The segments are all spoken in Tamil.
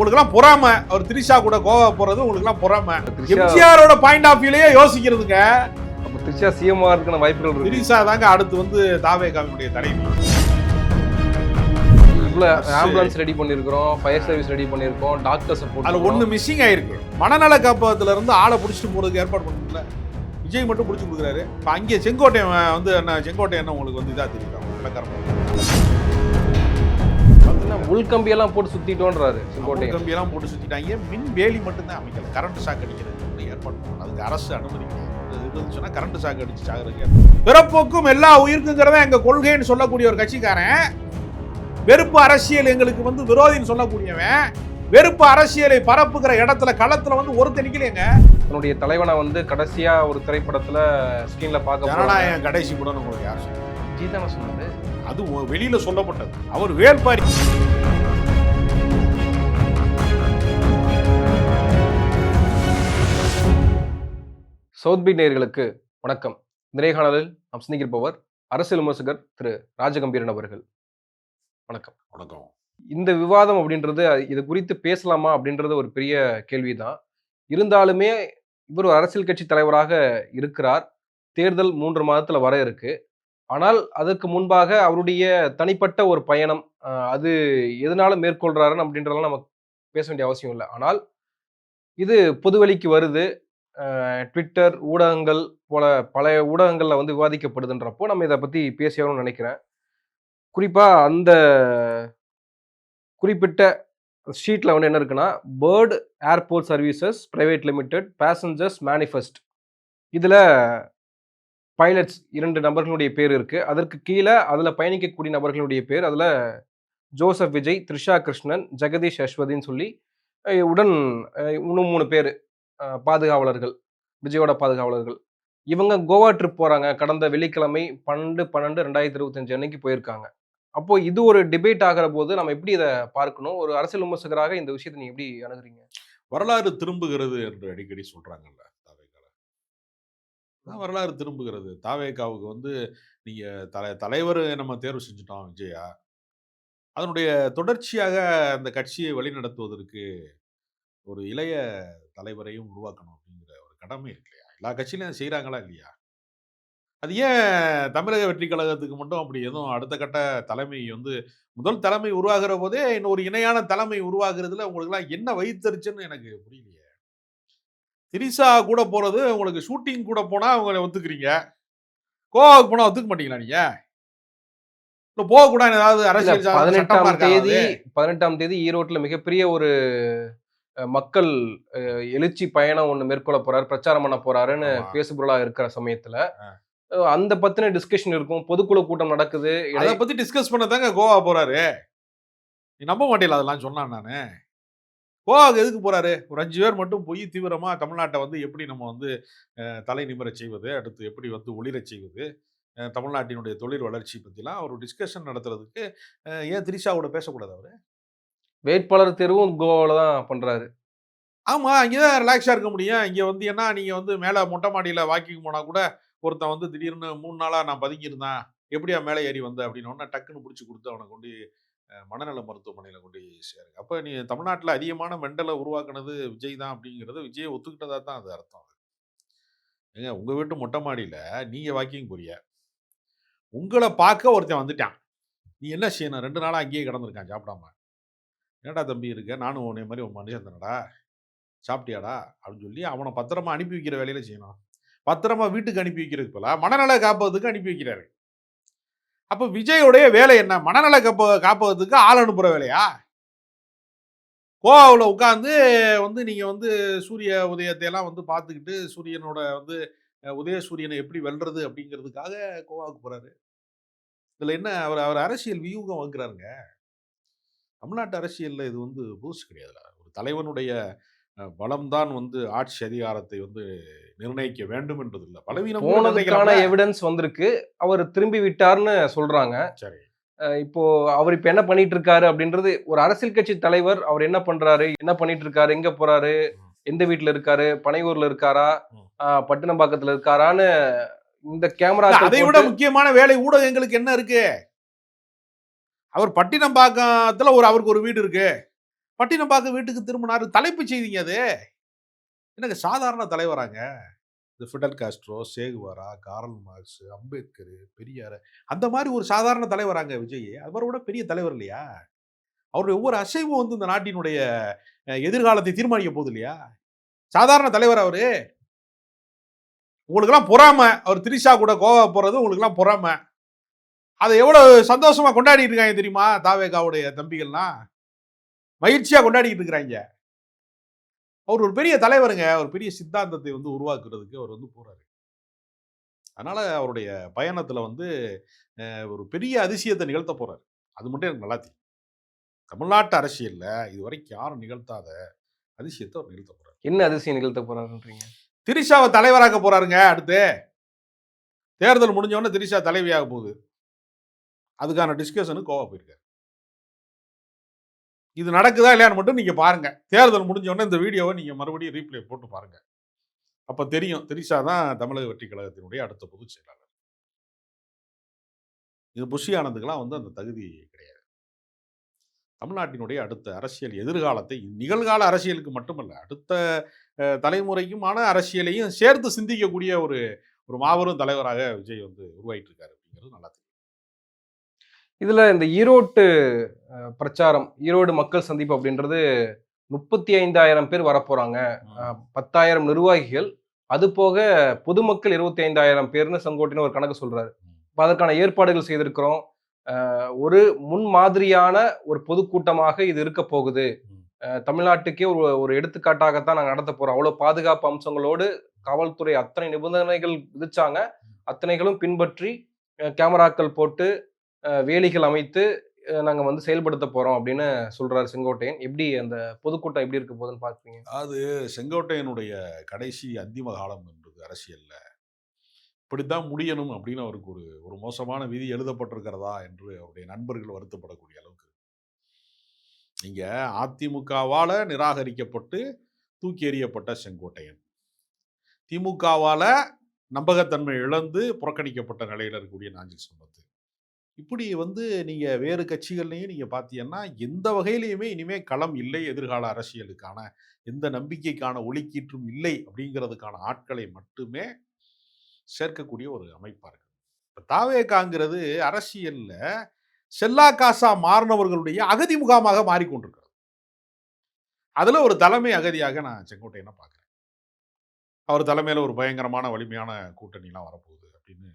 உங்களுக்கு எல்லாம் பொறாம. அவர் திரிஷா கூட கோவா போறது உங்களுக்கு எல்லாம் பொறாம எம்ஜிஆரோட பாயிண்ட் ஆஃப் வியூலயே யோசிக்கிறதுங்க. த்ரிஷா சிஎம் இருக்கிற வாய்ப்புகள் இருக்கு. திரிஷா தாங்க அடுத்து வந்து தாவே காவினுடைய தலைவி இவ்வளவு ஆம்புலன்ஸ் ரெடி பண்ணிருக்கிறோம் ஃபயர் சர்வீஸ் ரெடி பண்ணிருக்கோம் டாக்டர் சப்போர்ட் அதுல ஒண்ணு மிஸ்ஸிங் ஆயிருக்கு. மனநல காப்பகத்துல இருந்து ஆளை புடிச்சிட்டு போறதுக்கு ஏற்பாடு பண்ணல விஜய் மட்டும் புடிச்சு கொடுக்குறாரு. இப்ப அங்கே செங்கோட்டையன் வந்து என்ன செங்கோட்டையன் உங்களுக்கு வந்து இதா தெரியுதா? விளக்காரம் உள்கம்பி எல்லாம் போட்டு சுத்திட்டோன்றாரு செங்கோட்டை கம்பி எல்லாம் போட்டு சுத்திட்டாங்க. மின் வேலி மட்டும்தான் அமைக்கல. கரண்ட் ஷாக் அடிக்கிறது ஏற்பாடு பண்ணணும். அதுக்கு அரசு அனுமதி இருந்துச்சுன்னா கரண்ட் ஷாக் அடிச்சு சாகுறதுக்கு பிறப்போக்கும் எல்லா உயிருக்குங்கிறத எங்க கொள்கைன்னு சொல்லக்கூடிய ஒரு கட்சிக்காரன் வெறுப்பு அரசியல் எங்களுக்கு வந்து விரோதின்னு சொல்லக்கூடியவன் வெறுப்பு அரசியலை பரப்புகிற இடத்துல களத்துல வந்து ஒரு நிக்கலைங்க தன்னுடைய தலைவனை வந்து கடைசியா ஒரு திரைப்படத்துல ஸ்கிரீன்ல பார்க்க. ஜனநாயகம் கடைசி கூட உங்களுக்கு யார் சொன்னது? அது வெளியில சொல்லப்பட்டது. அவர் வேல்பாரி சவுத் பீட் நேயர்களுக்கு வணக்கம். நேர்காணலில் நாம் சிந்திக்கிருப்பவர் அரசியல் விமர்சகர் திரு ராஜகம்பீரன் அவர்கள். வணக்கம். வணக்கம். இந்த விவாதம் அப்படின்றது இது குறித்து பேசலாமா அப்படின்றது ஒரு பெரிய கேள்விதான். இருந்தாலுமே இவர் ஒரு அரசியல் கட்சி தலைவராக இருக்கிறார். தேர்தல் மூன்று மாதத்துல வர இருக்கு. ஆனால் அதற்கு முன்பாக அவருடைய தனிப்பட்ட ஒரு பயணம் அது எதனால மேற்கொள்றாருன்னு அப்படின்றதெல்லாம் நம்ம பேச வேண்டிய அவசியம் இல்லை. ஆனால் இது பொதுவெளிக்கு வருது. ட்விட்டர் ஊடகங்கள் போல பல ஊடகங்களில் வந்து விவாதிக்கப்படுதுன்றப்போ நம்ம இதை பற்றி பேசியாகணும்னு நினைக்கிறேன். குறிப்பாக அந்த குறிப்பிட்ட ஷீட்டில் வந்து என்ன இருக்குன்னா bird airport services private limited passengers manifest. இதில் பைலட்ஸ் இரண்டு நபர்களுடைய பேர் இருக்குது அதற்கு கீழே அதில் பயணிக்கக்கூடிய நபர்களுடைய பேர். அதில் ஜோசப் விஜய் த்ரிஷா கிருஷ்ணன் ஜெகதீஷ் அஸ்வதின்னு சொல்லி உடன் இன்னும் மூணு பேர் பாதுகாவலர்கள் விஜயோட பாதுகாவலர்கள். இவங்க கோவா ட்ரிப் போகிறாங்க கடந்த வெள்ளிக்கிழமை பன்னெண்டு பன்னெண்டு ரெண்டாயிரத்தி இருபத்தஞ்சு அன்னைக்கு போயிருக்காங்க. அப்போது இது ஒரு டிபேட் ஆகிற போது நம்ம எப்படி இதை பார்க்கணும்? ஒரு அரசியல் விமர்சகராக இந்த விஷயத்தை நீங்கள் எப்படி அணுகுறீங்க? வரலாறு திரும்புகிறது என்று அடிக்கடி சொல்கிறாங்கல்ல வரலாறு திரும்புகிறது. தாவேக்காவுக்கு வந்து நீங்கள் தலை தலைவர் நம்ம தேர்வு செஞ்சுட்டோம் விஜயா. அதனுடைய தொடர்ச்சியாக அந்த கட்சியை வழிநடத்துவதற்கு ஒரு இளைய தலைவரையும் உருவாக்கணும் அப்படிங்கிற ஒரு கடமை இருக்கு இல்லையா? எல்லா கட்சியிலையும் செய்கிறாங்களா இல்லையா? அது ஏன் தமிழக வெற்றி கழகத்துக்கு மட்டும் அப்படி எதுவும் அடுத்த கட்ட தலைமை வந்து முதல் தலைமை உருவாகிற போதே இன்னொரு இணையான தலைமை உருவாகிறதுல உங்களுக்குலாம் என்ன வைத்தறிச்சுன்னு எனக்கு புரியலையே. திரிசா கூட போறது உங்களுக்கு ஷூட்டிங் கூட போனா உங்களை ஒத்துக்கிறீங்க. கோவாவுக்கு போனா ஒத்துக்க மாட்டீங்களா நீங்க? இல்ல போகக்கூடாது ஏதாவது அரசியல் பதினெட்டாம் தேதி? பதினெட்டாம் தேதி ஈரோட்ல மிகப்பெரிய ஒரு மக்கள் எழுச்சி பயணம் ஒண்ணு மேற்கொள்ள போறாரு பிரச்சாரம் பண்ண போறாருன்னு. பேசுபொருளா இருக்கிற சமயத்துல அந்த பத்தின டிஸ்கஷன் இருக்கும். பொதுக்குழு கூட்டம் நடக்குது. அதை பத்தி டிஸ்கஸ் பண்ண தாங்க கோவா போறாரு. நீ நம்ப மாட்டேல அதெல்லாம் சொன்னான் நானு? கோவாவுக்கு எதுக்கு போறாரு? ஒரு அஞ்சு பேர் மட்டும் போய் தீவிரமா தமிழ்நாட்டை வந்து எப்படி நம்ம வந்து தலை நிமிரச் செய்வது அடுத்து எப்படி வந்து ஒளிரச் செய்வது தமிழ்நாட்டினுடைய தொழில் வளர்ச்சி பத்திலாம் ஒரு டிஸ்கஷன் நடத்துறதுக்கு ஏன் திரிஷாவோட பேசக்கூடாது அவரு? வேட்பாளர் தேர்வும் கோவால தான் பண்றாரு. ஆமா இங்கதான் ரிலாக்ஸா இருக்க முடியும். இங்க வந்து என்ன நீங்க வந்து மேல மொட்டை மாடியில வாக்கிங் போனா கூட ஒருத்தன் வந்து திடீர்னு மூணு நாளா நான் பதுங்கி இருந்தேன் எப்படியா மேலே ஏறி வந்த? அப்படின்னு டக்குன்னு பிடிச்சி கொடுத்து அவனை கொண்டு மனநல மருத்துவமனையில் கொண்டு சேருங்க. அப்போ நீ தமிழ்நாட்டில் அதிகமான மெண்டலை உருவாக்குனது விஜய் தான் அப்படிங்கிறது விஜய் ஒத்துக்கிட்டதா தான் அது அர்த்தம் ஏங்க உங்கள் வீட்டு மொட்டை மாடியில் நீங்கள் வாக்கிங் போறிய உங்களை பார்க்க ஒருத்தன் வந்துட்டான். நீ என்ன செய்யணும்? ரெண்டு நாளாக அங்கேயே கிடந்திருக்கான் சாப்பிடாம. என்னடா தம்பி இருக்க? நானும் உன்னை மாதிரி உன் மனுஷன் தானடா சாப்பிட்டியாடா? அப்படின்னு சொல்லி அவனை பத்திரமா அனுப்பி வைக்கிற வேலையில செய்யணும். பத்திரமா வீட்டுக்கு அனுப்பி வைக்கிறதுக்கு போல மனநல காப்பதுக்கு அனுப்பி வைக்கிறாரு. அப்ப விஜயோடைய வேலை என்ன? மனநல காப்ப காப்பகத்துக்கு ஆள் அனுப்புற வேலையா? கோவாவில் உட்காந்து வந்து நீங்க வந்து சூரிய உதயத்தையெல்லாம் வந்து பார்த்துக்கிட்டு சூரியனோட வந்து உதய சூரியனை எப்படி வெல்றது அப்படிங்கிறதுக்காக கோவாவுக்கு போறாரு. இதுல என்ன அவர் அவர் அரசியல் வியூகம் வாங்குறாருங்க தமிழ்நாட்டு அரசியல்ல இது வந்து புதுசு கிடையாதுல. ஒரு தலைவனுடைய பலம்தான் வந்து ஆட்சி அதிகாரத்தை வந்து நிர்ணயிக்க வேண்டும் என்றது இல்லை பலவீனம் போனதுக்கான. எவிடன்ஸ் வந்திருக்கு. அவர் திரும்பி விட்டார்னு சொல்றாங்க. சரி. இப்போ அவர் இப்ப என்ன பண்ணிட்டு இருக்காரு அப்படின்றது ஒரு அரசியல் கட்சி தலைவர் அவர் என்ன பண்றாரு? என்ன பண்ணிட்டு இருக்காரு எங்க போறாரு? எந்த வீட்டுல இருக்காரு? பனையூர்ல இருக்காரா? பட்டினப்பாக்கத்துல இருக்காரான்னு இந்த கேமரா அதை விட முக்கியமான வேலை ஊடகங்களுக்கு என்ன இருக்கு? அவர் பட்டினம்பாக்கத்துல ஒரு அவருக்கு ஒரு வீடு இருக்கு. பட்டினப்பாக்கம் வீட்டுக்கு திரும்பினாரு. தலைப்பு செய்திங்க அது. எனக்கு சாதாரண தலைவராங்க? இந்த Fidel Castro Che Guevara Karl Marx Ambedkar Periyar அந்த மாதிரி ஒரு சாதாரண தலைவராங்க விஜய். அவரை விட பெரிய தலைவர் இல்லையா? அவருடைய ஒவ்வொரு அசைவும் வந்து இந்த நாட்டினுடைய எதிர்காலத்தை தீர்மானிக்க போகுது இல்லையா? சாதாரண தலைவர் அவரு. உங்களுக்கெல்லாம் பொறாம. அவர் திரிஷா கூட கோவா போகிறது உங்களுக்கெல்லாம் பொறாம. அதை எவ்வளோ சந்தோஷமாக கொண்டாடிட்டு இருக்காங்க தெரியுமா? தாவேகாவுடைய தம்பிகள்லாம். மகிழ்ச்சியா கொண்டாடிட்டு இருக்கிறாங்க. அவர் ஒரு பெரிய தலைவருங்க. ஒரு பெரிய சித்தாந்தத்தை வந்து உருவாக்குறதுக்கு அவர் வந்து போறாரு. அதனால அவருடைய பயணத்துல வந்து ஒரு பெரிய அதிசயத்தை நிகழ்த்த போறாரு. அது மட்டும் எனக்கு நல்லா தெரியும். தமிழ்நாட்டு அரசியல்ல இதுவரைக்கும் யாரும் நிகழ்த்தாத அதிசயத்தை அவர் நிகழ்த்த போறாரு. என்ன அதிசயம் நிகழ்த்த போறாருன்றீங்க? திரிஷாவை தலைவராக்க போறாருங்க அடுத்து. தேர்தல் முடிஞ்ச உடனே திரிஷா தலைவியாக போகுது. அதுக்கான டிஸ்கஷனுக்கு கோவா போயிருக்காரு. இது நடக்குதா இல்லையான்னு மட்டும் நீங்கள் பாருங்கள் தேர்தல் முடிஞ்ச உடனே இந்த வீடியோவை நீங்கள் மறுபடியும் ரீப்ளே போட்டு பாருங்கள் அப்போ தெரியும். திரிஷா தான் தமிழக வெற்றி கழகத்தினுடைய அடுத்த பொதுச் செயலாளர். இது புஷி ஆனந்துக்கெல்லாம் வந்து அந்த தகுதி கிடையாது. தமிழ்நாட்டினுடைய அடுத்த அரசியல் எதிர்காலத்தை நிகழ்கால அரசியலுக்கு மட்டுமல்ல அடுத்த தலைமுறைக்குமான அரசியலையும் சேர்த்து சிந்திக்கக்கூடிய ஒரு ஒரு மாபெரும் தலைவராக விஜய் வந்து உருவாயிட்டிருக்காரு அப்படிங்கிறது நல்லா தெரியும். இதுல இந்த ஈரோட்டு பிரச்சாரம் ஈரோடு மக்கள் சந்திப்பு அப்படின்றது முப்பத்தி ஐந்தாயிரம் பேர் வரப்போறாங்க. அஹ், பத்தாயிரம் நிர்வாகிகள். அது போக பொதுமக்கள் இருபத்தி ஐந்தாயிரம் பேர்னு செங்கோட்டையன் ஒரு கணக்கு சொல்றாரு. இப்போ அதற்கான ஏற்பாடுகள் செய்திருக்கிறோம். ஒரு முன் மாதிரியான ஒரு பொதுக்கூட்டமாக இது இருக்க போகுது. தமிழ்நாட்டுக்கே ஒரு ஒரு எடுத்துக்காட்டாகத்தான் நாங்கள் நடத்த போறோம். அவ்வளோ பாதுகாப்பு அம்சங்களோடு காவல்துறை அத்தனை நிபந்தனைகள் விதிச்சாங்க. அத்தனைகளும் பின்பற்றி கேமராக்கள் போட்டு வேலிகள் அமைத்து நாங்கள் வந்து செயல்படுத்த போகிறோம் அப்படின்னு சொல்கிறார் செங்கோட்டையன். எப்படி அந்த பொதுக்கூட்டம் எப்படி இருக்க போகுதுன்னு பார்க்குறீங்க அது செங்கோட்டையனுடைய கடைசி அந்திம காலம் என்றது அரசியலில். இப்படித்தான் முடியணும் அப்படின்னு அவருக்கு ஒரு ஒரு மோசமான விதி எழுதப்பட்டிருக்கிறதா என்று அவருடைய நண்பர்கள் வருத்தப்படக்கூடிய அளவுக்கு நீங்கள் அதிமுகவால் நிராகரிக்கப்பட்டு தூக்கி எறியப்பட்ட செங்கோட்டையன். திமுகவால் நம்பகத்தன்மை இழந்து புறக்கணிக்கப்பட்ட நிலையில் இருக்கக்கூடிய நாஞ்சில் சம்பத். இப்படி வந்து நீங்கள் வேறு கட்சிகள்லையும் நீங்கள் பார்த்தீங்கன்னா எந்த வகையிலையுமே இனிமேல் களம் இல்லை எதிர்கால அரசியலுக்கான. எந்த நம்பிக்கைக்கான ஒளிக்கீற்றும் இல்லை அப்படிங்கிறதுக்கான ஆட்களை மட்டுமே சேர்க்கக்கூடிய ஒரு அமைப்பாக இருக்கு. இப்ப தாவேகாங்கிறது அரசியலில் செல்லா காசா மாறினவர்களுடைய அகதி முகாமாக மாறிக்கொண்டிருக்கிறது. அதில் ஒரு தலைமை அகதியாக நான் செங்கோட்டையனை பார்க்குறேன். அவர் தலைமையில் ஒரு பயங்கரமான வலிமையான கூட்டணிலாம் வரப்போகுது அப்படின்னு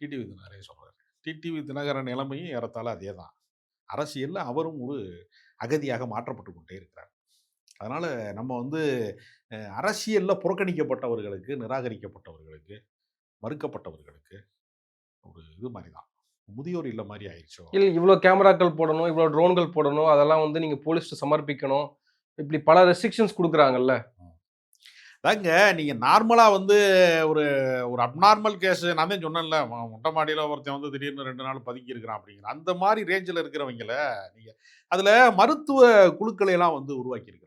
டிடிவி நிறைய சொல்கிறார் டிடிவி தினகரன் நிலைமையும் ஏறத்தாழ அதே தான் அரசியலில் அவரும் ஒரு அகதியாக மாற்றப்பட்டு கொண்டே இருக்கிறார். அதனால் நம்ம வந்து அரசியலில் புறக்கணிக்கப்பட்டவர்களுக்கு நிராகரிக்கப்பட்டவர்களுக்கு மறுக்கப்பட்டவர்களுக்கு ஒரு இது மாதிரி தான் முதியோர் இல்ல மாதிரி ஆயிடுச்சோ? இல்ல இவ்வளவு கேமராக்கள் போடணும் இவ்வளவு ட்ரோன்கள் போடணும் அதெல்லாம் வந்து நீங்க போலீஸ்ட்டு சமர்ப்பிக்கணும். இப்படி பல ரெஸ்ட்ரிக்ஷன்ஸ் கொடுக்குறாங்கல்ல. அதாங்க நீங்க நார்மலா வந்து ஒரு ஒரு அப்நார்மல் கேஸ் நான் தான் சொன்னேன்ல மொட்டை மாடியில ஒருத்தன் வந்து திடீர்னு ரெண்டு நாள் பதுக்கி இருக்கிறான் அப்படிங்கிற அந்த மாதிரி ரேஞ்சில் இருக்கிறவங்கள நீங்க அதுல மருத்துவ குழுக்களை எல்லாம் வந்து உருவாக்கி இருக்கிறான்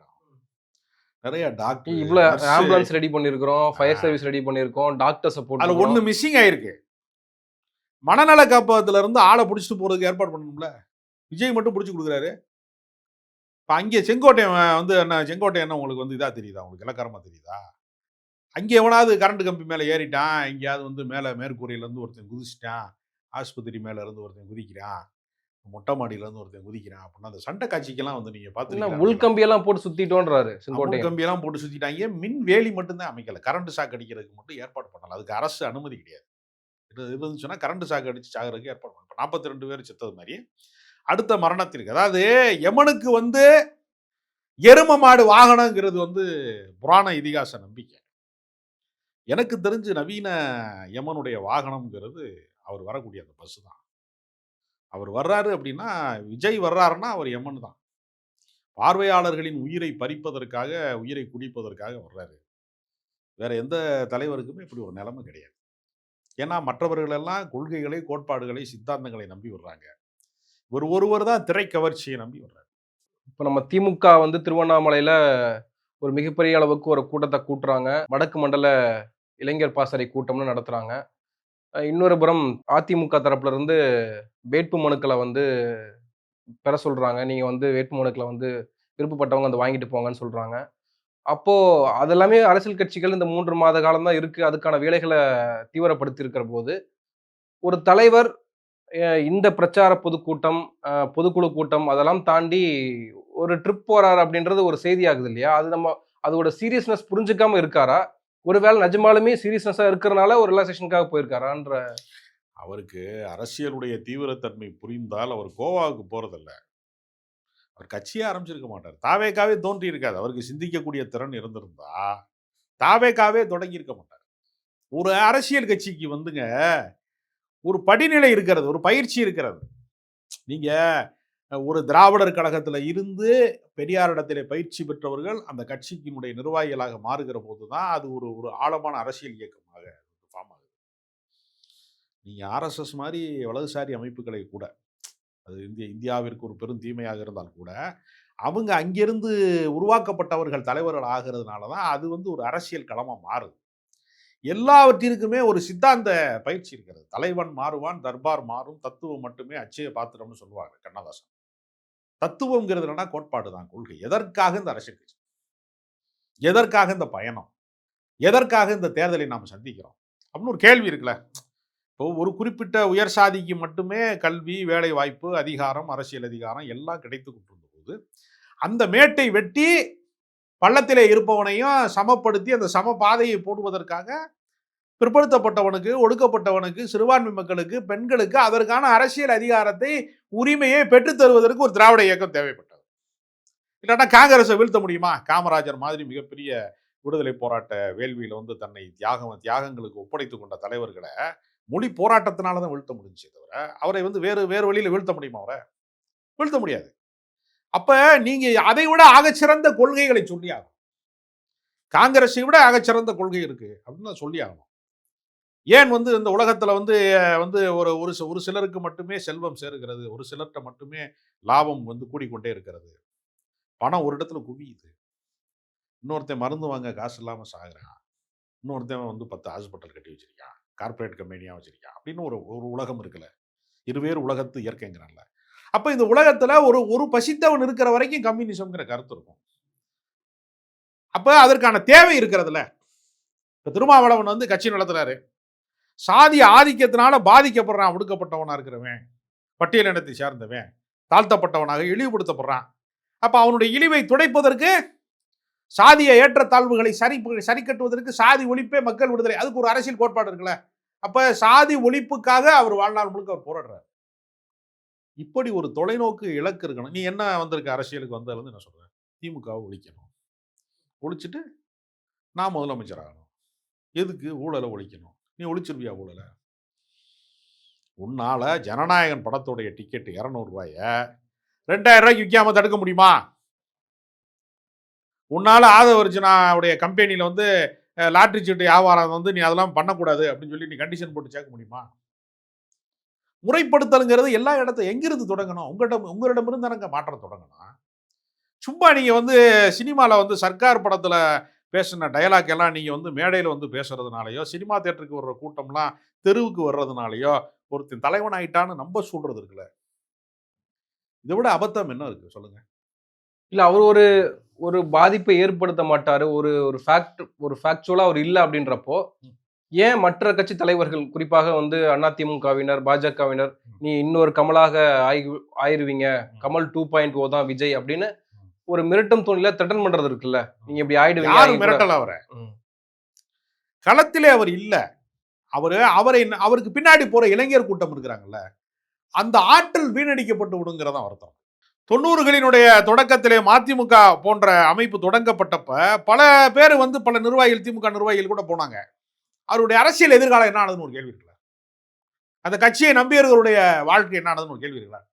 நிறைய டாக்டர் இவ்வளவு ஆம்புலன்ஸ் ரெடி பண்ணிருக்கிறோம் ஃபயர் சர்வீஸ் ரெடி பண்ணிருக்கோம் டாக்டர்ஸ் அதுல போட்டு ஒண்ணு மிஸ்ஸிங் ஆயிருக்கு. மனநல காப்பகத்துல இருந்து ஆளை பிடிச்சிட்டு போறதுக்கு ஏற்பாடு பண்ணணும்ல. விஜய் மட்டும் பிடிச்சி கொடுக்குறாரு. இப்ப அங்கே செங்கோட்டையன் வந்து என்ன செங்கோட்டையன் என்ன உங்களுக்கு வந்து இதா தெரியுதா? உங்களுக்கு இலக்காரமா தெரியுதா? அங்கே எவனாவது கரண்ட் கம்பி மேலே ஏறிட்டான் எங்கேயாவது வந்து மேலே மேற்கூரையில இருந்து ஒருத்தன் குதிச்சிட்டான் ஆஸ்பத்திரி மேலே இருந்து ஒருத்தன் குதிக்கிறான் மொட்டை மாடியில இருந்து ஒருத்தன் குதிக்கிறான் அப்படின்னா அந்த சண்டை காட்சிக்கெல்லாம் வந்து நீங்க என்ன பார்த்து உள்கம்பி எல்லாம் போட்டு சுத்திட்டோன்றாரு அமுல் செங்கோட்டையன். கம்பியெல்லாம் போட்டு சுத்திட்டாங்க மின் வேலி மட்டும்தான் அமைக்கல? கரண்ட் ஷாக் அடிக்கிறதுக்கு மட்டும் ஏற்பாடு பண்ணல. அதுக்கு அரசு அனுமதி கிடையாது. இருந்துச்சுன்னா கரண்ட் ஷாக் அடிச்சு சாகிறதுக்கு ஏற்பாடு பண்ணலாம் நாற்பத்தி ரெண்டு பேர் செத்தது மாதிரி. அடுத்த மரணத்திற்கு. அதாவது யமனுக்கு வந்து எரும மாடு வாகனங்கிறது வந்து புராண இதிகாச நம்பிக்கை. எனக்கு தெரிஞ்சு நவீன யமனுடைய வாகனம்ங்கிறது அவர் வரக்கூடிய அந்த பஸ் தான். அவர் வர்றாரு அப்படின்னா விஜய் வர்றாருன்னா அவர் யமன் தான். பார்வையாளர்களின் உயிரை பறிப்பதற்காக உயிரை குடிப்பதற்காக வர்றாரு. வேற எந்த தலைவருக்குமே இப்படி ஒரு நிலைமை கிடையாது. ஏன்னா மற்றவர்களெல்லாம் கொள்கைகளை கோட்பாடுகளை சித்தாந்தங்களை நம்பி வர்றாங்க. ஒரு ஒருவர் தான் திரை கவர்ச்சியை நம்பி வர்றாரு. இப்போ நம்ம திமுக வந்து திருவண்ணாமலையில் ஒரு மிகப்பெரிய அளவுக்கு ஒரு கூட்டத்தை கூட்டுறாங்க. வடக்கு மண்டல இளைஞர் பாசறை கூட்டம்னு நடத்துகிறாங்க இன்னொரு புறம் அதிமுக தரப்புல இருந்து வேட்பு மனுக்களை வந்து பெற சொல்கிறாங்க நீங்கள் வந்து வேட்பு மனுக்களை வந்து விருப்பப்பட்டவங்க வந்து வாங்கிட்டு போங்கன்னு சொல்கிறாங்க அப்போது அதெல்லாமே அரசியல் கட்சிகள் இந்த மூன்று மாத காலம் தான் இருக்குது அதுக்கான வேலைகளை தீவிரப்படுத்தி இருக்கிற போது ஒரு தலைவர் இந்த பிரச்சார பொதுக்கூட்டம் பொதுக்குழு கூட்டம் அதெல்லாம் தாண்டி ஒரு ட்ரிப் போறாரு அப்படின்றது ஒரு செய்தி ஆகுது இல்லையா? அது நம்ம அதோட சீரியஸ்னஸ் புரிஞ்சுக்காம இருக்காரா? ஒருவேளை நிஜமாலுமே சீரியஸ்னஸா இருக்கிறனால ஒரு ரிலாக்ஸேஷனுக்காக போயிருக்காரான்ற அவருக்கு அரசியலுடைய தீவிரத்தன்மை புரிந்தால் அவர் கோவாவுக்கு போறதில்ல. அவர் கட்சியே ஆரம்பிச்சிருக்க மாட்டார். தாவேக்காவே தோன்றி இருக்காது. அவருக்கு சிந்திக்கக்கூடிய திறன் இருந்திருந்தா தாவேக்காவே தொடங்கியிருக்க மாட்டார். ஒரு அரசியல் கட்சிக்கு வந்துங்க ஒரு படிநிலை இருக்கிறது ஒரு பயிற்சி இருக்கிறது. நீங்கள் ஒரு திராவிடர் கழகத்தில் இருந்து பெரியாரிடத்தில் பயிற்சி பெற்றவர்கள் அந்த கட்சிக்கினுடைய நிர்வாகிகளாக மாறுகிற போது தான் அது ஒரு ஒரு ஆழமான அரசியல் இயக்கமாக ஃபார்ம் ஆகுது. நீங்கள் ஆர்எஸ்எஸ் மாதிரி வலதுசாரி அமைப்புகளை கூட அது இந்திய இந்தியாவிற்கு ஒரு பெரும் தீமையாக இருந்தால் கூட அவங்க அங்கிருந்து உருவாக்கப்பட்டவர்கள் தலைவர்கள் ஆகிறதுனால தான் அது வந்து ஒரு அரசியல் களமாக மாறுது. எல்லாவற்றிற்குமே ஒரு சித்தாந்த பயிற்சி இருக்கிறது. தலைவன் மாறுவான் தர்பார் மாறும் தத்துவம் மட்டுமே அச்சய பாத்திரம்னு சொல்லுவாங்க கண்ணதாசன். தத்துவங்கிறது என்னன்னா கோட்பாடு தான் கொள்கை. எதற்காக இந்த அரசியல் கட்சி? எதற்காக இந்த பயணம்? எதற்காக இந்த தேர்தலை நாம் சந்திக்கிறோம்? அப்படின்னு ஒரு கேள்வி இருக்குல்ல. இப்போ ஒரு குறிப்பிட்ட உயர் சாதிக்கு மட்டுமே கல்வி வேலை வாய்ப்பு அதிகாரம் அரசியல் அதிகாரம் எல்லாம் கிடைத்து கொண்டிருந்த போது அந்த மேட்டை வெட்டி பள்ளத்திலே இருப்பவனையும் சமப்படுத்தி அந்த சம பாதையை போடுவதற்காக பிற்படுத்தப்பட்டவனுக்கு ஒடுக்கப்பட்டவனுக்கு சிறுபான்மை மக்களுக்கு பெண்களுக்கு அதற்கான அரசியல் அதிகாரத்தை உரிமையை பெற்றுத்தருவதற்கு ஒரு திராவிட இயக்கம் தேவைப்பட்டது. இல்லைன்னா காங்கிரஸை வீழ்த்த முடியுமா? காமராஜர் மாதிரி மிகப்பெரிய விடுதலை போராட்ட வேள்வியில் வந்து தன்னை தியாகம் தியாகங்களுக்கு ஒப்படைத்து கொண்ட தலைவர்களை மொழி போராட்டத்தினால தான் வீழ்த்த முடிஞ்சே தவிர அவரை வந்து வேறு வேறு வழியில் வீழ்த்த முடியுமா அவரை? வீழ்த்த முடியாது. அப்ப நீங்க அதை விட ஆகச்சிறந்த கொள்கைகளை சொல்லி ஆகணும் காங்கிரஸை விட ஆகச்சிறந்த கொள்கை இருக்கு அப்படின்னு நான் சொல்லி ஆகணும் ஏன் வந்து இந்த உலகத்தில் வந்து வந்து ஒரு ஒரு ஒரு சிலருக்கு மட்டுமே செல்வம் சேருகிறது ஒரு சிலர்கிட்ட மட்டுமே லாபம் வந்து கூடிக்கொண்டே இருக்கிறது. பணம் ஒரு இடத்துல குவியுது. இன்னொருத்தன் மருந்து வாங்க காசு இல்லாமல் சாகுறான். இன்னொருத்தன் வந்து பத்து ஹாஸ்பிட்டல் கட்டி வச்சிருக்கான் கார்ப்பரேட் கம்பெனியாக வச்சிருக்கான் அப்படின்னு ஒரு ஒரு உலகம் இருக்குல்ல. இருவேறு உலகத்து இயற்கைங்கிறான்ல. அப்போ இந்த உலகத்தில் ஒரு ஒரு பசித்தவன் இருக்கிற வரைக்கும் கம்யூனிசம்ங்கிற கருத்து இருக்கும். அப்போ அதற்கான தேவை இருக்கிறதுல. இப்போ திருமாவளவன் வந்து கட்சி நடத்துறாரு. சாதி ஆதிக்கத்தினால பாதிக்கப்படுறான் ஒடுக்கப்பட்டவனாக இருக்கிறவன். பட்டியலினத்தை சேர்ந்தவன். தாழ்த்தப்பட்டவனாக இழிவுபடுத்தப்படுறான். அப்போ அவனுடைய இழிவை துடைப்பதற்கு சாதிய ஏற்றத்தாழ்வுகளை சரி சரி கட்டுவதற்கு சாதி ஒழிப்பே மக்கள் விடுதலை. அதுக்கு ஒரு அரசியல் கோட்பாடு இருக்குல்ல. அப்போ சாதி ஒழிப்புக்காக அவர் வாழ்நாள் முழுக்க அவர் போராடுறார். இப்படி ஒரு தொலைநோக்கு இலக்கு இருக்கணும். நீ என்ன வந்திருக்க அரசியலுக்கு வந்ததுலேருந்து என்ன சொல்கிறேன் திமுகவை ஒழிக்கணும். ஒழிச்சிட்டு நான் முதலமைச்சர் ஆகணும் எதுக்கு? ஊழலை ஒழிக்கணும். நீ ஒழிச்சிருவியா ஊழலை? உன்னால் ஜனநாயகன் படத்துடைய டிக்கெட் இரநூறுவாய ரெண்டாயிரம் ரூபாய்க்கு விற்காம தடுக்க முடியுமா? உன்னால் ஆதவர்ஜனாவுடைய கம்பெனியில் வந்து லாட்ரி சீட்டு வியாபாரம் வந்து நீ அதெல்லாம் பண்ணக்கூடாது அப்படின்னு சொல்லி நீ கண்டிஷன் போட்டு சேர்க்க முடியுமா? முறைப்படுத்தலுங்கிறது எல்லா இடத்த எங்கிருந்து தொடங்கணும்? உங்களிடம் உங்களிடமிருந்து எனக்கு மாற்றம் தொடங்கணும். சும்மா நீங்க வந்து சினிமாவில் வந்து சர்க்கார் படத்துல பேசின டயலாக் எல்லாம் நீங்க வந்து மேடையில் வந்து பேசுறதுனாலயோ சினிமா தேட்டருக்கு வர்ற கூட்டம்லாம் தெருவுக்கு வர்றதுனாலயோ ஒருத்தன் தலைவன் ஆயிட்டான்னு நம்ப சொல்றது இருக்குல்ல. இதை விட அபத்தம் என்ன இருக்கு? சொல்லுங்க. இல்ல அவர் ஒரு ஒரு பாதிப்பை ஏற்படுத்த மாட்டாரு. ஒரு ஒரு ஃபேக்ட் ஒரு ஃபேக்சுவலா அவர் இல்ல அப்படின்றப்போ ஏன் மற்ற கட்சி தலைவர்கள் குறிப்பாக வந்து அதிமுகவினர் பாஜகவினர் நீ இன்னொரு கமலாக ஆயி ஆயிருவீங்க. கமல் டூ பாயிண்ட் ஓ தான் விஜய் அப்படின்னு ஒரு மிரட்டும் தோணில த்ரெட்டன் பண்றது இருக்குல்ல. நீங்க இப்படி ஆயிடுவீங்க மிரட்டல அவரை. களத்திலே அவர் இல்ல. அவரு அவரை அவருக்கு பின்னாடி போற இளைஞர் கூட்டம் இருக்கிறாங்கல்ல. அந்த ஆற்றல் வீணடிக்கப்பட்டு விடுங்கிறதான் வருத்தம் தொண்ணூறுகளினுடைய தொடக்கத்திலே மதிமுக போன்ற அமைப்பு தொடங்கப்பட்டப்ப பல பேர் வந்து பல நிர்வாகிகள் திமுக நிர்வாகிகள் கூட போனாங்க. அவருடைய அரசியல் எதிர்காலம் என்ன ஆனதுன்னு ஒரு கேள்வி இருக்கிறார் அந்த கட்சியை நம்பியவர்களுடைய வாழ்க்கை என்ன ஆனதுன்னு ஒரு கேள்வி இருக்கிறார்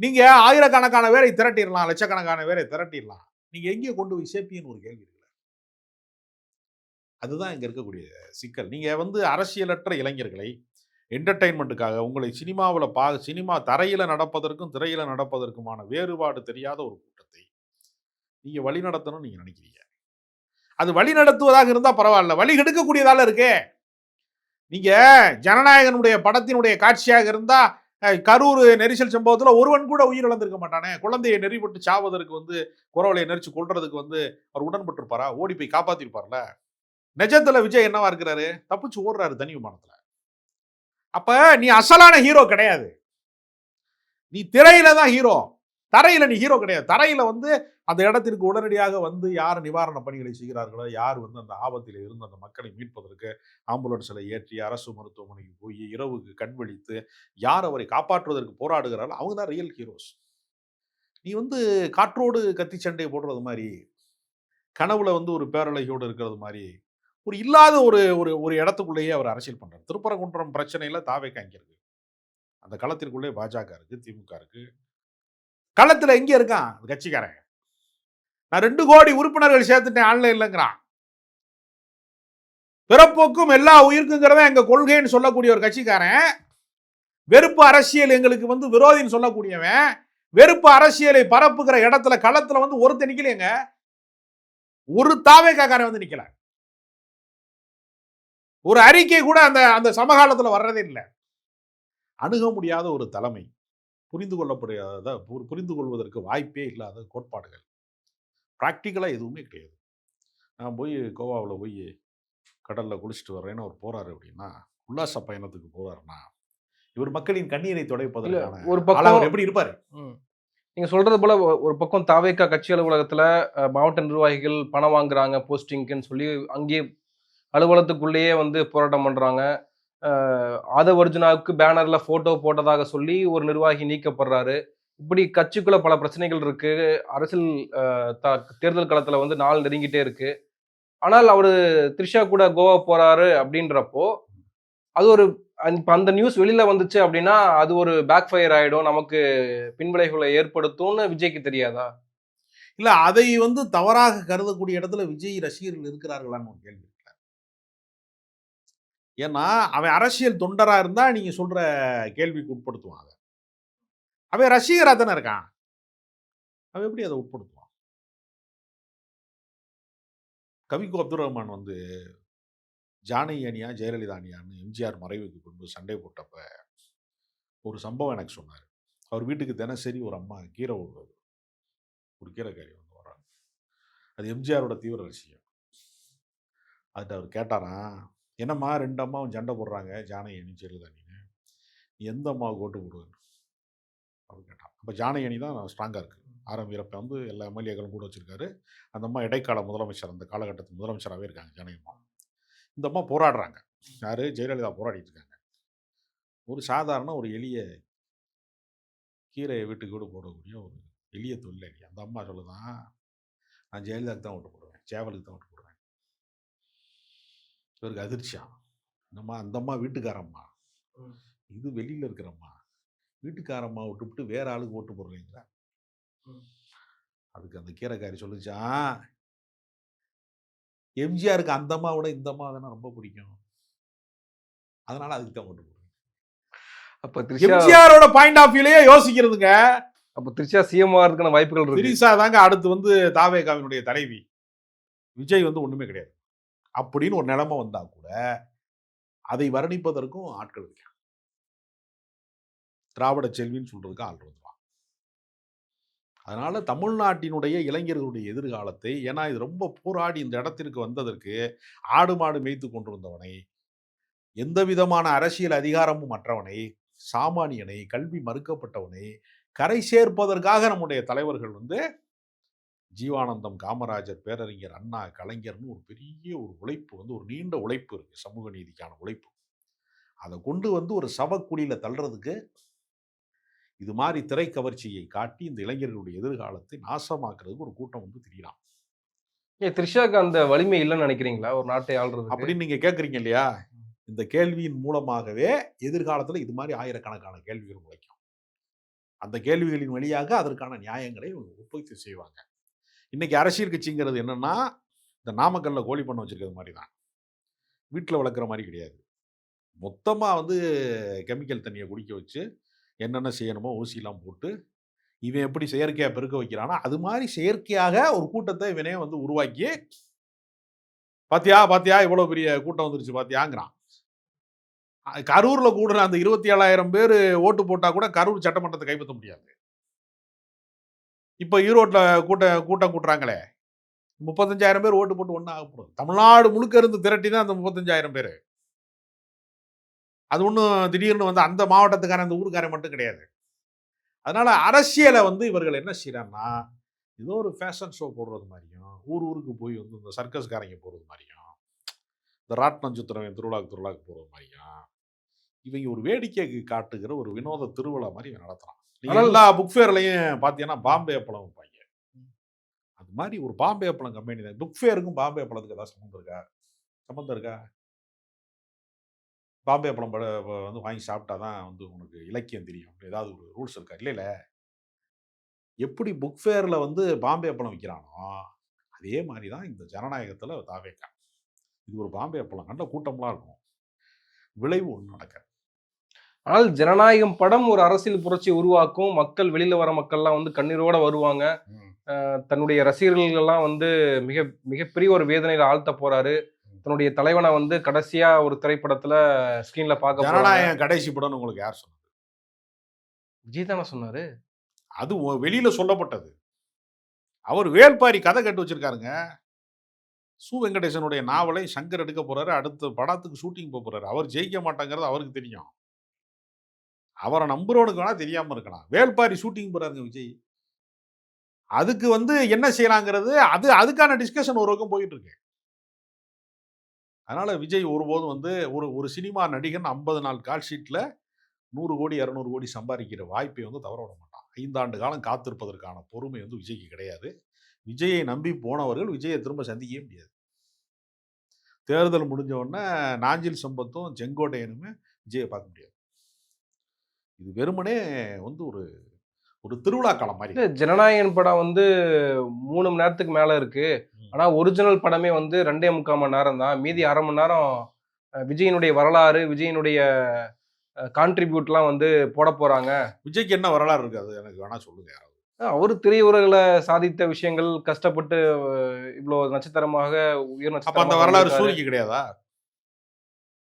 நீங்க ஆயிரக்கணக்கான பேரை திரட்டிடலாம் லட்சக்கணக்கான பேரை திரட்டிடலாம். நீங்க எங்கே கொண்டு போய் சேர்ப்பீங்கன்னு ஒரு கேள்வி இருக்கிறார் அதுதான் இங்க இருக்கக்கூடிய சிக்கல். நீங்க வந்து அரசியலற்ற இளைஞர்களை என்டர்டைன்மெண்ட்டுக்காக உங்களை சினிமாவில் பா சினிமா தரையில் நடப்பதற்கும் திரையில் நடப்பதற்குமான வேறுபாடு தெரியாத ஒரு கூட்டத்தை நீங்கள் வழி நடத்தணும்னு நீங்கள் நினைக்கிறீங்க. அது வழி நடத்துவதாக இருந்தால் பரவாயில்ல. வழி கெடுக்கக்கூடியதால இருக்கே. நீங்கள் ஜனநாயகனுடைய படத்தினுடைய காட்சியாக இருந்தால் கரூர் நெரிசல் சம்பவத்தில் ஒருவன் கூட உயிரிழந்திருக்க மாட்டானே. குழந்தையை நெறிப்பட்டு சாவதற்கு வந்து குரவலையை நெரிச்சு கொல்றதுக்கு வந்து அவர் உடன்பட்டிருப்பாரா? ஓடி போய் காப்பாத்திருப்பார்ல. நிஜத்தில் விஜய் என்னவா இருக்கிறாரு? தப்பிச்சு ஓடுறாரு தனி விமானத்தில். அப்போ நீ அசலான ஹீரோ கிடையாது. நீ திரையில தான் ஹீரோ தரையில் நீ ஹீரோ கிடையாது. தரையில் வந்து அந்த இடத்திற்கு உடனடியாக வந்து யார் நிவாரண பணிகளை செய்கிறார்களோ யார் வந்து அந்த ஆபத்தில் இருந்து அந்த மக்களை மீட்பதற்கு ஆம்புலன்ஸில் ஏற்றி அரசு மருத்துவமனைக்கு போய் இரவுக்கு கண் விழித்து யார் அவரை காப்பாற்றுவதற்கு போராடுகிறார்களோ அவங்க தான் ரியல் ஹீரோஸ் நீ வந்து காற்றோடு கத்தி சண்டை போடுறது மாதிரி கனவுல வந்து ஒரு பேரழகியோடு இருக்கிறது மாதிரி ஒரு இல்லாத ஒரு ஒரு ஒரு இடத்துக்குள்ளேயே அவர் அரசியல் பண்ணுறார் திருப்பரங்குன்றம் பிரச்சனையில் தாவே காங்கியிருக்கு அந்த களத்திற்குள்ளே பாஜக இருக்குது திமுக இருக்குது களத்துல எங்கே இருக்கான்? கட்சிக்காரன். நான் ரெண்டு கோடி உறுப்பினர்கள் சேர்த்துட்டேன் ஆன்லைன்லங்கிறான் பிறப்போக்கும் எல்லா உயிருக்குங்கிறத எங்க கொள்கைன்னு சொல்லக்கூடிய ஒரு கட்சிக்காரன் வெறுப்பு அரசியல் எங்களுக்கு வந்து விரோதின்னு சொல்லக்கூடியவன் வெறுப்பு அரசியலை பரப்புகிற இடத்துல களத்துல வந்து ஒருத்தர் நிக்கலையேங்க. ஒரு தாவேக்காரன் வந்து நிக்கல. ஒரு அறிக்கை கூட அந்த அந்த சமகாலத்துல வர்றதே இல்லை. அணுக முடியாத ஒரு தலைமை. புரிந்து கொள்ளப்படாத புரிந்து கொள்வதற்கு வாய்ப்பே இல்லாத கோட்பாடுகள். ப்ராக்டிக்கலாக எதுவுமே கிடையாது. நான் போய் கோவாவில் போய் கடலில் குளிச்சுட்டு வர்றேன்னு அவர் போறாரு அப்படின்னா உல்லாச பயணத்துக்கு போறாருன்னா இவர் மக்களின் கண்ணீரை துடைப்பதற்கான ஒரு பக்கம் எப்படி இருப்பாரு? ம். நீங்க சொல்றது போல ஒரு பக்கம் தாவேக்கா கட்சி அலுவலகத்துல மாவட்ட நிர்வாகிகள் பணம் வாங்குறாங்க போஸ்டிங்க்குன்னு சொல்லி அங்கேயே அலுவலகத்துக்குள்ளேயே வந்து போராட்டம் பண்றாங்க. அஹ், ஆதவ் அர்ஜுனாவுக்கு பேனர்ல போட்டோ போட்டதாக சொல்லி ஒரு நிர்வாகி நீக்கப்படுறாரு. இப்படி கட்சிக்குள்ள பல பிரச்சனைகள் இருக்கு. அரசியல் த- தேர்தல் களத்துல வந்து நாள் நெருங்கிட்டே இருக்கு. ஆனால் அவர் த்ரிஷா கூட கோவா போறாரு அப்படின்றப்போ அது ஒரு அந்த- அந்த நியூஸ் வெளியில வந்துச்சு அப்படின்னா அது ஒரு பேக் ஃபயர் ஆயிடும். நமக்கு பின்விளைவுகளை ஏற்படுத்தும்னு விஜய்க்கு தெரியாதா? இல்ல அதை வந்து தவறாக கருதக்கூடிய இடத்துல விஜய் ரசிகர்கள் இருக்கிறார்களான்னு ஒரு கேள்வி. ஏன்னா அவன் அரசியல் தொண்டராக இருந்தால் நீங்கள் சொல்கிற கேள்விக்கு உட்படுத்துவான் அதை அவன் ரசிகராக தானே இருக்கான். அவன் எப்படி அதை உட்படுத்துவான்? கவிக்கு அப்துல் ரஹ்மான் வந்து ஜானகி அணியா ஜெயலலிதா அணியான்னு எம்ஜிஆர் மறைவுக்கு கொண்டு சண்டை போட்டப்ப ஒரு சம்பவம் எனக்கு சொன்னார். அவர் வீட்டுக்கு தினசரி ஒரு அம்மா கீரை விடுறது ஒரு கீரைக்காரி வந்து வராங்க அது எம்ஜிஆரோட தீவிர ரசிகம் அதுட்டு அவர் கேட்டாராம் என்னம்மா ரெண்டு அம்மாவும் சண்டை போடுறாங்க? ஜானகி அணி ஜெயலலிதா நீ எந்த அம்மாவுக்கு ஓட்டு போடுவேன் அப்படின்னு கேட்டான். அப்போ ஜானகி அணி தான் ஸ்ட்ராங்காக இருக்குது ஆரம் வீரப்ப வந்து எல்லா எம்எல்ஏக்களும் கூட வச்சுருக்காரு. அந்த அம்மா இடைக்கால முதலமைச்சர் அந்த காலகட்டத்தில் முதலமைச்சராகவே இருக்காங்க ஜானகி அம்மா. இந்த அம்மா போராடுறாங்க. யார்? ஜெயலலிதா போராடிட்டு இருக்காங்க. ஒரு சாதாரண ஒரு எளிய கீரையை வீட்டுக்கு கூட போடக்கூடிய ஒரு எளிய தொழிலாளி அந்த அம்மா சொல்லுதான் நான் ஜெயலலிதாவுக்கு தான் ஓட்டு போடுவேன். சேவலுக்கு தான் ஓட்டு இவருக்கு அதிர்ச்சியா? என்னம்மா அந்த அம்மா வீட்டுக்காரம்மா. இது வெளியில இருக்கிறம்மா. வீட்டுக்காரம்மா விட்டுவிட்டு வேற ஆளுக்கு ஓட்டு போடுறீங்களா. அதுக்கு அந்த கீரைக்காரி சொல்லுச்சான் எம்ஜிஆருக்கு அந்த அம்மா விட இந்த அம்மா தானே ரொம்ப பிடிக்கும். அதனால அதுக்கு தான் ஓட்டு போடுவேன் அப்ப எம்ஜிஆரோட பாயிண்ட் ஆஃப் வியூலயே யோசிக்கிறதுங்க. அப்ப த்ரிஷா சிஎம் ஆகிறதுக்கான வாய்ப்புகள் இருக்கு. திரிசா தாங்க அடுத்து வந்து தாவேகாவினுடைய தலைவி. விஜய் வந்து ஒண்ணுமே கிடையாது. அப்படின்னு ஒரு நிலைமை வந்தால் கூட அதை வர்ணிப்பதற்கும் ஆட்கள் இல்லை. திராவிட செல்வின்னு சொல்றதுக்கு ஆள் வந்துருவான் அதனால தமிழ்நாட்டினுடைய இளைஞர்களுடைய எதிர்காலத்தை ஏன்னா இது ரொம்ப போராடி இந்த இடத்திற்கு வந்ததற்கு ஆடு மாடு மேய்த்து கொண்டிருந்தவனை எந்த விதமான அரசியல் அதிகாரமும் மற்றவனை சாமானியனை கல்வி மறுக்கப்பட்டவனை கரை சேர்ப்பதற்காக நம்முடைய தலைவர்கள் வந்து ஜீவானந்தம் காமராஜர் பேரறிஞர் அண்ணா கலைஞர்னு ஒரு பெரிய ஒரு உழைப்பு வந்து ஒரு நீண்ட உழைப்பு இருக்கு. சமூக நீதிக்கான உழைப்பு. அதை கொண்டு வந்து ஒரு சவக்குழியில தள்ளுறதுக்கு இது மாதிரி திரை கவர்ச்சியை காட்டி இந்த இளைஞர்களுடைய எதிர்காலத்தை நாசமாக்குறதுக்கு ஒரு கூட்டம் வந்து திரியலாம் ஏன் த்ரிஷாக்கு அந்த வலிமை இல்லைன்னு நினைக்கிறீங்களா? ஒரு நாட்டை ஆள்றது அப்படின்னு நீங்க கேக்குறீங்க இல்லையா? இந்த கேள்வியின் மூலமாகவே எதிர்காலத்துல இது மாதிரி ஆயிரக்கணக்கான கேள்விகள் முளைக்கும். அந்த கேள்விகளின் வழியாக அதற்கான நியாயங்களை உற்பத்தி செய்வாங்க. இன்றைக்கி அரசியல் கட்சிங்கிறது என்னென்னா இந்த நாமக்கல்லில் கோழி பண்ண வச்சுருக்கிறது மாதிரி தான் வீட்டில் வளர்க்குற மாதிரி கிடையாது. மொத்தமாக வந்து கெமிக்கல் தண்ணியை குடிக்க வச்சு என்னென்ன செய்யணுமோ ஊசிலாம் போட்டு இவன் எப்படி செயற்கையாக பெருக்க வைக்கிறானோ அது மாதிரி செயற்கையாக ஒரு கூட்டத்தை இவனே வந்து உருவாக்கி பாத்தியா பாத்தியா இவ்வளோ பெரிய கூட்டம் வந்துருச்சு பாத்தியாங்கிறான். கரூரில் கூடுற அந்த 27,000 பேரு ஓட்டு போட்டால் கூட கரூர் சட்டமன்றத்தை கைப்பற்ற முடியாது. இப்போ ஈரோட்டில் கூட்ட கூட்டம் கூட்டுறாங்களே, 35,000 பேர் ஓட்டு போட்டு ஒன்றும் ஆகப் தமிழ்நாடு முழுக்க இருந்து திரட்டி தான் அந்த முப்பத்தஞ்சாயிரம் பேர். அது ஒன்றும் திடீர்னு வந்து அந்த மாவட்டத்துக்காரன், அந்த ஊருக்காரன் மட்டும் கிடையாது. அதனால் அரசியலை வந்து இவர்கள் என்ன செய்றாங்கன்னா, ஏதோ ஒரு ஃபேஷன் ஷோ போடுறது மாதிரியும் ஊர் ஊருக்கு போய் வந்து இந்த சர்க்கஸ்காரங்க போகிறது மாதிரியும் இந்த ராட்டினம் சுத்திரம் திருவிழாக்கு திருவிழாக்கு போகிறது மாதிரியும் இவங்க ஒரு வேடிக்கைக்கு காட்டுகிற ஒரு வினோத திருவிழா மாரி இவன் நடத்துறான். நீங்க ஆனால் எல்லா புக் ஃபேர்லயும் பார்த்தீங்கன்னா, பாம்பே அப்பளம் விப்பாய்ங்க. அது மாரி ஒரு பாம்பே அப்பளம் கம்பெனி தான். புக் ஃபேருக்கும் பாம்பே அப்பளத்துக்கும் ஏதாவது சம்மந்தம் இருக்கா? சம்மந்தம் இருக்கா? பாம்பே அப்பளம் பட வந்து வாங்கி சாப்பிட்டா தான் வந்து உனக்கு இலக்கியம் தெரியும். ஏதாவது ஒரு ரூல்ஸ் இருக்கா? இல்லைல்ல. எப்படி புக் ஃபேர்ல வந்து பாம்பே அப்பளம் விக்கிறானோ, அதே மாரி தான் இந்த ஜனநாயகத்துல தாவேகா. இது ஒரு பாம்பே அப்பளம். நல்ல கூட்டம்லாம் இருக்கும். விளைவு ஒண்ணும் நடக்காது. ஆனால் ஜனநாயகம் படம் ஒரு அரசியல் புரட்சியை உருவாக்கும். மக்கள் வெளியில வர மக்கள்லாம் வந்து கண்ணீரோட வருவாங்க. தன்னுடைய ரசிகர்கள் எல்லாம் வந்து மிக மிகப்பெரிய ஒரு வேதனையில ஆழ்த்த போறாரு. தன்னுடைய தலைவன வந்து கடைசியா ஒரு திரைப்படத்துல ஸ்கிரீன்ல பார்க்க. ஜனநாயகம் கடைசி படம்னு உங்களுக்கு யார் சொன்னது? விஜய் தானே சொன்னாரு. அது வெளியில சொல்லப்பட்டது. அவர் வேள்பாரி கதை கட்டு வச்சிருக்காருங்க. சு. வெங்கடேசனுடைய நாவலை சங்கர் எடுக்க போறாரு. அடுத்த படத்துக்கு ஷூட்டிங் போ போறாரு. அவர் ஜெயிக்க மாட்டாங்கிறது அவருக்கு தெரியும். அவரை நம்புறவனுக்கு வேணால் தெரியாமல் இருக்கலாம். வேள்பாரி ஷூட்டிங் போகிறாருங்க விஜய். அதுக்கு வந்து என்ன செய்யலாங்கிறது, அது அதுக்கான டிஸ்கஷன் ஒரு பக்கம் போயிட்டு இருக்கு. அதனால விஜய் ஒருபோதும் வந்து ஒரு ஒரு சினிமா நடிகன் 50 நாள் கால் ஷீட்டில் நூறு கோடி, 200 கோடி சம்பாதிக்கிற வாய்ப்பை வந்து தவற விட மாட்டான். ஐந்தாண்டு காலம் காத்திருப்பதற்கான பொறுமை வந்து விஜய்க்கு கிடையாது. விஜயை நம்பி போனவர்கள் விஜயை திரும்ப சந்திக்கவே முடியாது. தேர்தல் முடிஞ்ச உடனே நாஞ்சில் சம்பத்தும், செங்கோட்டையனுமே விஜயை பார்க்க முடியாது. இது வெறுமனே வந்து ஒரு ஒரு திருவிழா காலம். இல்ல ஜனநாயகன் படம் வந்து 3 மணி நேரத்துக்கு மேல இருக்கு. ஆனா ஒரிஜினல் படமே வந்து 2 1/4 மணி நேரம் தான். மீதி 1/2 மணி நேரம் விஜயினுடைய வரலாறு, விஜயினுடைய கான்ட்ரிபியூட்லாம் வந்து போடப் போறாங்க. விஜய்க்கு என்ன வரலாறு இருக்கு? அது எனக்கு வேணா சொல்லுங்க யாராவது. அவரு திரையுலகுல சாதித்த விஷயங்கள், கஷ்டப்பட்டு இவ்ளோ நட்சத்திரமாக உயர் அப்ப அந்த வரலாறு. சூரிக்கு கிடையாதா?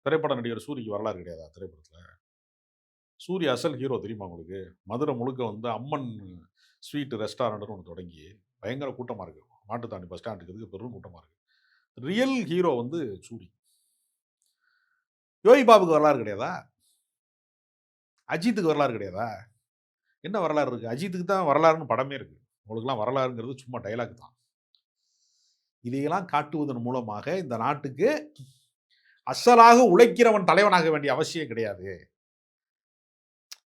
திரைப்பட நடிகர் சூரிக்கு வரலாறு கிடையாதா திரைப்படத்துல? சூரிய அசல் ஹீரோ தெரியுமா உங்களுக்கு? மதுரை முழுக்க வந்து அம்மன் ஸ்வீட் ரெஸ்டாரண்ட்னு ஒன்று தொடங்கி, பயங்கர கூட்டமாக இருக்கு. மாட்டுத்தாண்டி பஸ் ஸ்டாண்டுக்கு இதுக்கு பெரும் கூட்டமாக இருக்குது ரியல் ஹீரோ வந்து சூரி. யோகி பாபுக்கு வரலாறு கிடையாதா? அஜித்துக்கு வரலாறு கிடையாதா? என்ன வரலாறு இருக்குது அஜித்துக்கு தான் வரலாறுன்னு படமே இருக்குது உங்களுக்குலாம் வரலாறுங்கிறது சும்மா டைலாக் தான். இதையெல்லாம் காட்டுவதன் மூலமாக இந்த நாட்டுக்கு அசலாக உழைக்கிறவன் தலைவனாக வேண்டிய அவசியம் கிடையாது.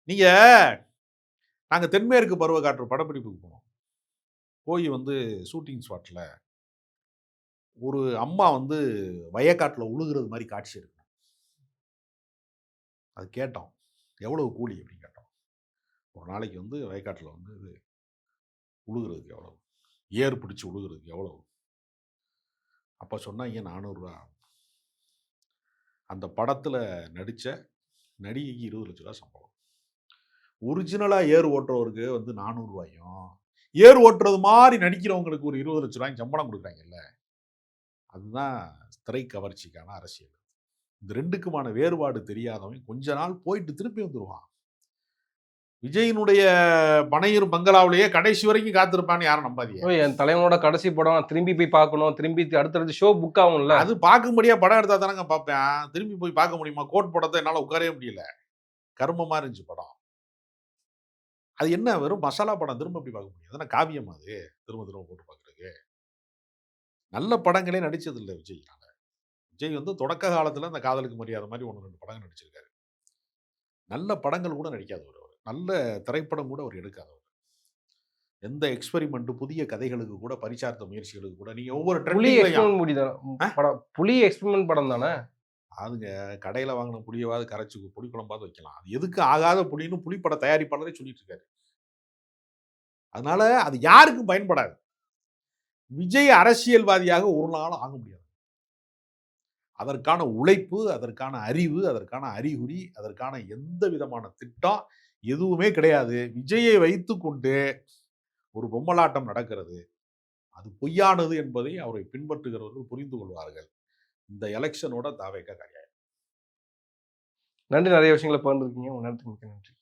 நீங்க நாங்க தென்மேற்கு பருவக்காற்று படப்பிடிப்புக்கு போனோம். போய் வந்து ஷூட்டிங் ஸ்பாட்ல ஒரு அம்மா வந்து வயக்காட்டில் உழுகுறது மாதிரி காட்சி இருக்கு அது கேட்டோம். எவ்வளவு கூலி அப்படின்னு கேட்டோம். ஒரு நாளைக்கு வந்து வயக்காட்டில் வந்து இது உழுகிறதுக்கு எவ்வளவு? ஏர் பிடிச்சு உழுகிறதுக்கு எவ்வளவு? அப்போ சொன்னாங்க ரூ. 400 அந்த படத்தில் நடித்த நடிகைக்கு இருபது லட்ச ரூபா சம்பளம். ஒரிஜினலா ஏர் ஓட்டுறவருக்கு வந்து. 400யும், ஏர் ஓட்டுறது மாரி நடிக்கிறவங்களுக்கு ஒரு ரூ. 20,00,000 சம்பளம் குடுக்குறாங்கல்ல. அதுதான் திரை கவர்ச்சிக்கான அரசியல். இந்த 2க்குமான வேறுபாடு தெரியாதவன் கொஞ்ச நாள் போயிட்டு திருப்பி வந்துருவான். விஜயினுடைய பனையூர் பங்களாவிலேயே கடைசி வரைக்கும் காத்திருப்பான்னு யாரும் நம்பாதீங்க. என் தலைவனோட கடைசி படம் திரும்பி போய் பார்க்கணும். திரும்பி அடுத்தடுத்து ஷோ புக் ஆகும்ல. அது பார்க்கும்படியா படம் எடுத்தா தானங்க பார்ப்பேன். திரும்பி போய் பார்க்க முடியுமா? கோட் படத்த என்னால உட்காரவே முடியல. கருமமா இருந்துச்சு படம். அது என்ன வெறும் மசாலா படம் திரும்ப எப்படி பார்க்க முடியும்? அதான காவியமா அது? திரும்ப திரும்ப போட்டு பார்க்கறதுக்கு. நல்ல படங்களே நடிச்சது இல்ல விஜய்னால. விஜய் வந்து தொடக்க காலத்துல இந்த காதலுக்கு மரியாதை மாரி 1, 2 படங்கள் நடிச்சிருக்காரு. நல்ல படங்கள் கூட நடிக்காதவர் அவரு. நல்ல திரைப்படம் கூட அவர் எடுக்காதவர். எந்த எக்ஸ்பெரிமென்ட் புதிய கதைகளுக்கு கூட பரிசார்த்த முயற்சிகளுக்கு கூட நீங்க ஒவ்வொரு புலி எக்ஸ்பெரிமெண்ட்? படம். புலி எக்ஸ்பெரிமெண்ட் படம் தானே? அதுங்க கடையில் வாங்கின புளியவாது கரைச்சி புளி குழம்பாவது வைக்கலாம். அது எதுக்கு ஆகாத புளின்னு புளிப்பட தயாரிப்பாளரே சொல்லிட்டு இருக்காரு. அதனால அது யாருக்கும் பயன்படாது. விஜய் அரசியல்வாதியாக ஒரு நாளும் ஆக முடியாது. அதற்கான உழைப்பு, அதற்கான அறிவு, அதற்கான அறிகுறி, அதற்கான எந்த விதமான திட்டம் எதுவுமே கிடையாது. விஜயை வைத்துக்கொண்டு ஒரு பொம்மலாட்டம் நடக்கிறது. அது பொய்யானது என்பதை அவரை பின்பற்றுகிறவர்கள் புரிந்து கொள்வார்கள். இந்த எலெக்ஷனோட தாவேக்கா காலியாயிடும். நன்றி. நிறைய விஷயங்களை பகிர்ந்துருக்கீங்க உங்க நேரத்துக்கு மிக்க நன்றி.